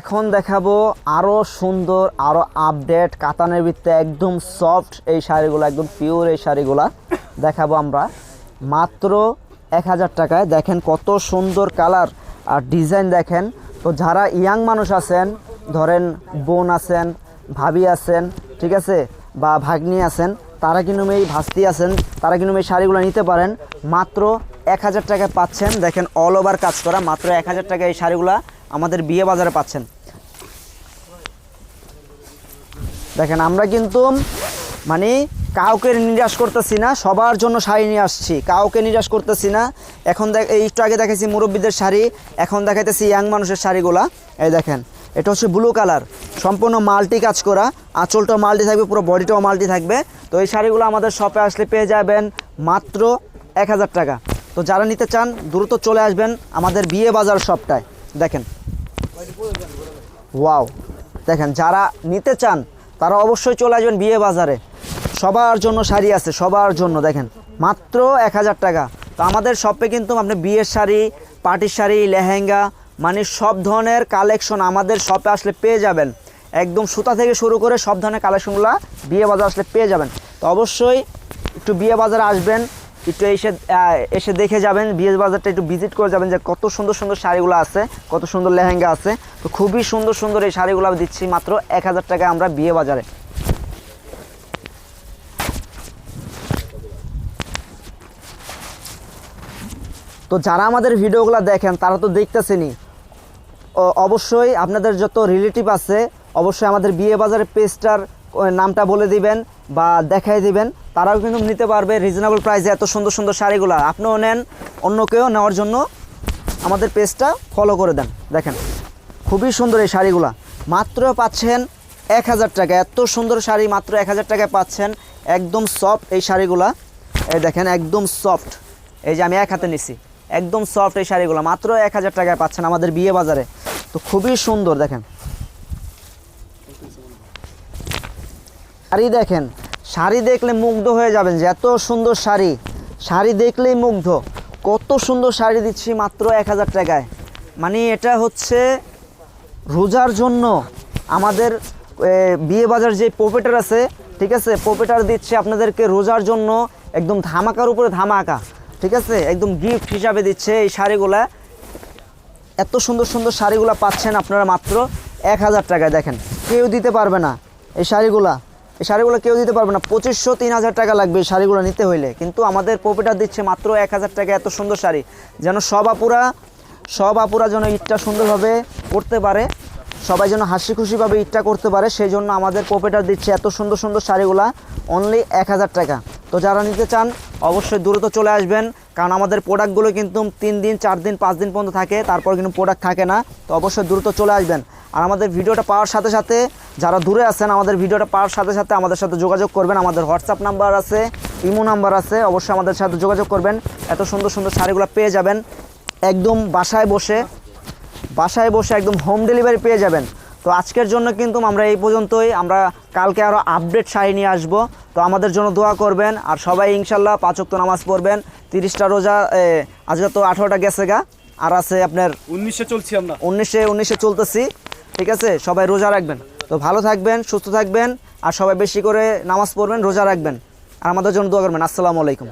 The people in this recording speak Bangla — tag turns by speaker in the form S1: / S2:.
S1: এখন দেখাবো আরও সুন্দর, আরও আপডেট কাতানের ভিত্তে একদম সফট এই শাড়িগুলো, একদম পিওর এই শাড়িগুলা। দেখাবো আমরা। মাত্র এক হাজার টাকায়। দেখেন কত সুন্দর কালার আর ডিজাইন দেখেন। তো যারা ইয়াং মানুষ আছেন, ধরেন বোন আছেন, ভাবি আছেন, ঠিক আছে, বা ভাগ্নি আছেন, তারা কিন্তু এই ভাস্তি আছেন, তারা কিন্তু এই শাড়িগুলো নিতে পারেন। মাত্র এক হাজার টাকায় পাচ্ছেন। দেখেন অল ওভার কাজ করা। মাত্র এক হাজার টাকায় এই শাড়িগুলো আমাদের বিয়ে বাজারে পাচ্ছেন। দেখেন, আমরা কিন্তু মানে কাউকে নিরাশ করতেছি না, সবার জন্য শাড়ি নিয়ে আসছি। কাউকে নিরাশ করতেছি না। এখন দেখ একটু আগে দেখেছি মুরব্বীদের শাড়ি, এখন দেখাইতেছি ইয়াং মানুষের শাড়িগুলা। এই দেখেন, এটা হচ্ছে ব্লু কালার, সম্পূর্ণ মাল্টি কাজ করা, আঁচলটাও মাল্টি থাকবে, পুরো বডিটাও মাল্টি থাকবে। তো এই শাড়িগুলো আমাদের শপে আসলে পেয়ে যাবেন মাত্র এক হাজার টাকা। তো যারা নিতে চান, দ্রুত চলে আসবেন আমাদের বিয়ে বাজার শপটায়। দেখেন ওয়াও। দেখেন, যারা নিতে চান, তারা অবশ্যই চলে আসবেন বিয়ে বাজারে। সবার জন্য শাড়ি আছে, সবার জন্য। দেখেন, মাত্র এক হাজার টাকা। তো আমাদের শপে কিন্তু আপনি বিয়ের শাড়ি পার্টির শাড়ি, লেহেঙ্গা মানে সব ধরনের কালেকশন আমাদের শপে আসলে পেয়ে যাবেন। একদম সুতা থেকে শুরু করে সব ধরনের কালেকশনগুলো বিয়ে বাজার আসলে পেয়ে যাবেন। তো অবশ্যই একটু বিয়ে বাজারে আসবেন। একটু এসে এসে দেখে যাবেন বিয়ে বাজারটা একটু ভিজিট করে যাবেন যে কত সুন্দর সুন্দর শাড়িগুলো আছে, কত সুন্দর লেহেঙ্গা আছে। তো খুবই সুন্দর সুন্দর এই শাড়িগুলো দিচ্ছি মাত্র এক হাজার টাকায় আমরা বিয়ে বাজারে। তো যারা আমাদের ভিডিওগুলো দেখেন, তারা তো দেখতেছেনই। ও- অবশ্যই আপনাদের যত রিলেটিভ আছে, অবশ্যই আমাদের বিয়ে বাজারের পেজটার নামটা বলে দিবেন বা দেখাই দিবেন, তারাও কিন্তু নিতে পারবে রিজনেবল প্রাইসে এত সুন্দর সুন্দর শাড়িগুলো। আপনিও নেন অন্য কেউ নেওয়ার জন্য আমাদের পেজটা ফলো করে দেন। দেখেন, খুবই সুন্দর এই শাড়িগুলা। মাত্র পাচ্ছেন এক হাজার টাকা। এত সুন্দর শাড়ি মাত্র এক হাজার টাকায় পাচ্ছেন। একদম সফট এই শাড়িগুলা। এই দেখেন, একদম সফট এই যে আমি এক হাতে নিছি। একদম সফট এই শাড়িগুলো। মাত্র এক হাজার টাকায় পাচ্ছেন আমাদের বিয়ে বাজারে। তো খুবই সুন্দর, দেখেন। শাড়ি দেখেন, শাড়ি দেখলে মুগ্ধ হয়ে যাবেন যে এত সুন্দর শাড়ি। শাড়ি দেখলেই মুগ্ধ। কত সুন্দর শাড়ি দিচ্ছি মাত্র এক হাজার টাকায়। মানে এটা হচ্ছে রোজার জন্য আমাদের বিয়ে বাজার যে পোপেটার আছে, ঠিক আছে? পোপেটার দিচ্ছে আপনাদেরকে রোজার জন্য একদম ধামাকার উপরে ধামাকা, ঠিক আছে? একদম গিফট হিসাবে দিচ্ছে এই শাড়িগুলা। এত সুন্দর সুন্দর শাড়িগুলো পাচ্ছেন আপনারা মাত্র এক হাজার টাকায়। দেখেন, কেউ দিতে পারবে না এই শাড়িগুলা। এই শাড়িগুলো কেউ দিতে পারবে না। পঁচিশশো, তিন হাজার টাকা লাগবে শাড়িগুলো নিতে হইলে। কিন্তু আমাদের প্রফিটার দিচ্ছে মাত্র এক হাজার টাকা। এত সুন্দর শাড়ি। যেন সব আপুরা সব আপুরা যেন ইটটা সুন্দরভাবে করতে পারে। সবাই যেন হাসি খুশিভাবে ঈদটা করতে পারে সেই জন্য আমাদের প্রফিটার দিচ্ছে এত সুন্দর সুন্দর শাড়িগুলা অনলি এক হাজার টাকা। তো যারা নিতে চান, অবশ্যই দ্রুত চলে আসবেন, কারণ আমাদের প্রোডাক্টগুলো কিন্তু তিন দিন, চার দিন, পাঁচ দিন পর্যন্ত থাকে, তারপর কিন্তু প্রোডাক্ট থাকে না, তো অবশ্যই দ্রুত চলে আসবেন। আর আমাদের ভিডিওটা পাওয়ার সাথে সাথে, যারা দূরে আছেন, আমাদের ভিডিওটা পাওয়ার সাথে সাথে আমাদের সাথে যোগাযোগ করবেন, আমাদের হোয়াটসঅ্যাপ নাম্বার আছে, ইমো নাম্বার আছে, অবশ্যই আমাদের সাথে যোগাযোগ করবেন, এত সুন্দর সুন্দর শাড়িগুলো পেয়ে যাবেন, একদম বাসায় বসে বাসায় বসে একদম হোম ডেলিভারি পেয়ে যাবেন। তো আজকের জন্য কিন্তু আমরা এই পর্যন্তই। আমরা কালকে আরও আপডেট শাড়ি নিয়ে আসব। তো আমাদের জন্য দোয়া করবেন। আর সবাই ইনশাল্লাহ পাঁচক্ত নামাজ পড়বেন। তিরিশটা রোজা আজকে তো আঠারোটা গেছে গা। আর আছে আপনার
S2: উনিশে চলছি আমরা।
S1: উনিশে উনিশে চলতেছি। ঠিক আছে? সবাই রোজা রাখবেন। তো ভালো থাকবেন সুস্থ থাকবেন। আর সবাই বেশি করে নামাজ পড়বেন রোজা রাখবেন। আর আমাদের জন্য দোয়া করবেন। আসসালামু আলাইকুম।